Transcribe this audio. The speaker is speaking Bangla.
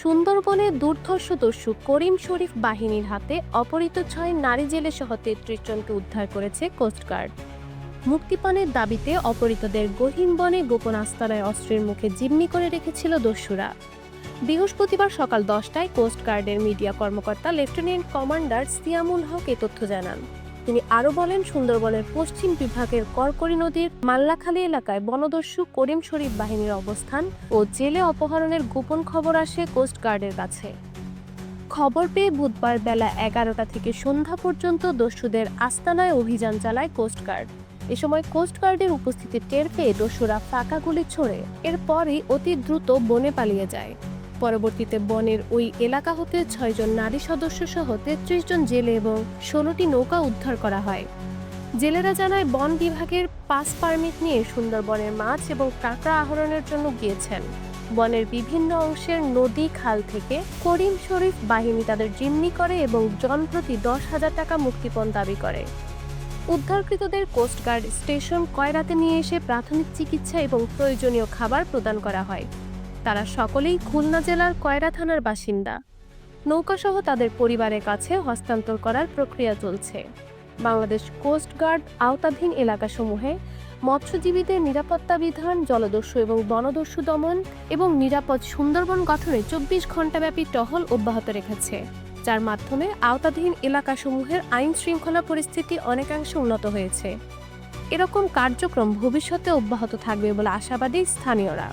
সুন্দরবনে দুর্ধর্ষ দস্যু করিম শরীফ বাহিনীর হাতে অপহৃত ছয় নারী জেলে সহ তেত্রিশ জনকে উদ্ধার করেছে কোস্টগার্ড মুক্তিপণের দাবিতে অপহৃতদের গহীন বনে গোপন আস্তানায় অস্ত্রের মুখে জিম্মি করে রেখেছিল দস্যুরা। বৃহস্পতিবার সকাল দশটায় কোস্টগার্ডের মিডিয়া কর্মকর্তা লেফটেন্যান্ট কমান্ডার সিয়ামুল হক এ তথ্য জানান। তিনি আরও বলেন, সুন্দরবনের পশ্চিম বিভাগের করকরি নদীর মাল্লাখালী এলাকায় বনদস্যু করিম শরীফ বাহিনীর অবস্থান ও জেলে অপহরণের গোপন খবর আসে কোস্টগার্ডের কাছে। খবর পেয়ে বুধবার বেলা এগারোটা থেকে সন্ধ্যা পর্যন্ত দস্যুদের আস্তানায় অভিযান চালায় কোস্টগার্ড এ সময় কোস্টগার্ডের উপস্থিতি টের পেয়ে দস্যুরা ফাঁকা গুলি ছোড়ে, এরপরই অতি দ্রুত বনে পালিয়ে যায়। পরবর্তীতে বনের ওই এলাকা হতে ছয়জন নারী সদস্য সহ তেত্রিশ জন জেলে এবং ষোলোটি নৌকা উদ্ধার করা হয়। জেলেরা জানায় বন বিভাগের পাস পারমিট নিয়ে সুন্দরবনের মাছ এবং কাঁকড়া আহরণের জন্য গিয়েছেন। বনের বিভিন্ন অংশের নদী খাল থেকে করিম শরীফ বাহিনী তাদের জিম্মি করে এবং জনপ্রতি দশ হাজার টাকা মুক্তিপণ দাবি করে। উদ্ধারকৃতদের কোস্টগার্ড স্টেশন কয়রাতে নিয়ে এসে প্রাথমিক চিকিৎসা এবং প্রয়োজনীয় খাবার প্রদান করা হয়। তারা সকলেই খুলনা জেলার কয়রা থানার বাসিন্দা। নৌকাসহ তাদের পরিবারের কাছে হস্তান্তর করার প্রক্রিয়া চলছে। বাংলাদেশ কোস্টগার্ড আওতাধীন এলাকাসমূহে মৎস্যজীবীদের নিরাপত্তা বিধান, জলদস্যু এবং বনদস্যু দমন এবং নিরাপদ সুন্দরবন গঠনে চব্বিশ ঘণ্টাব্যাপী টহল অব্যাহত রেখেছে, যার মাধ্যমে আওতাধীন এলাকাসমূহের আইন শৃঙ্খলা পরিস্থিতি অনেকাংশে উন্নত হয়েছে। এরকম কার্যক্রম ভবিষ্যতে অব্যাহত থাকবে বলে আশাবাদী স্থানীয়রা।